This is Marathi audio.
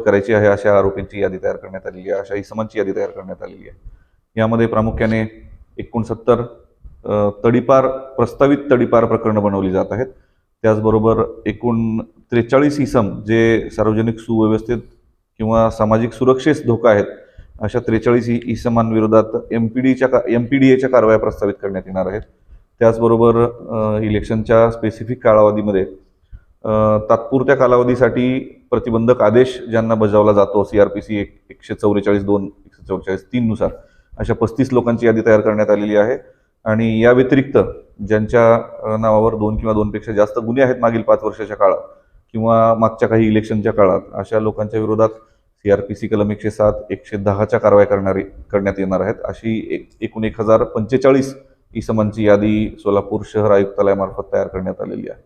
करायची आहे अशा आरोपींची यादी तयार करण्यात आलेली आहे अशा इसमांची यादी तयार करण्यात आलेली आहे. यामध्ये प्रामुख्याने एकोणसत्तर तडीपार प्रस्तावित तडीपार प्रकरणं बनवली जात आहेत. त्याचबरोबर एकूण त्रेचाळीस इसम जे सार्वजनिक सुव्यवस्थेत किंवा सामाजिक सुरक्षेस धोका आहेत अशा त्रेचाळीस इसमांविरोधात एम पी डीच्या का एम पी डी एच्या कारवाया प्रस्तावित करण्यात येणार आहेत. त्याचबरोबर इलेक्शनच्या स्पेसिफिक कालावधीमध्ये तात्पुरत्या कालावधीसाठी प्रतिबंधक आदेश ज्यांना बजावला जातो सी आर पी सी एक एकशे चौवेचाळीस दोन एकशे चौवेचाळीस तीननुसार अशा पस्तीस लोकांची यादी तयार करण्यात आलेली आहे. आणि या व्यतिरिक्त ज्यांच्या नावावर दोन किंवा दोनपेक्षा जास्त गुन्हे आहेत मागील पाच वर्षाच्या काळात किंवा मागच्या काही इलेक्शनच्या काळात अशा लोकांच्या विरोधात सी आर पी सी कलम एकशे सात एकशे दहाच्या कारवाई करणारी करण्यात येणार आहेत. अशी एक एकूण एक हजार पंचेचाळीस इसमांची यादी सोलापूर शहर आयुक्तालयामार्फत तयार करण्यात आलेली आहे.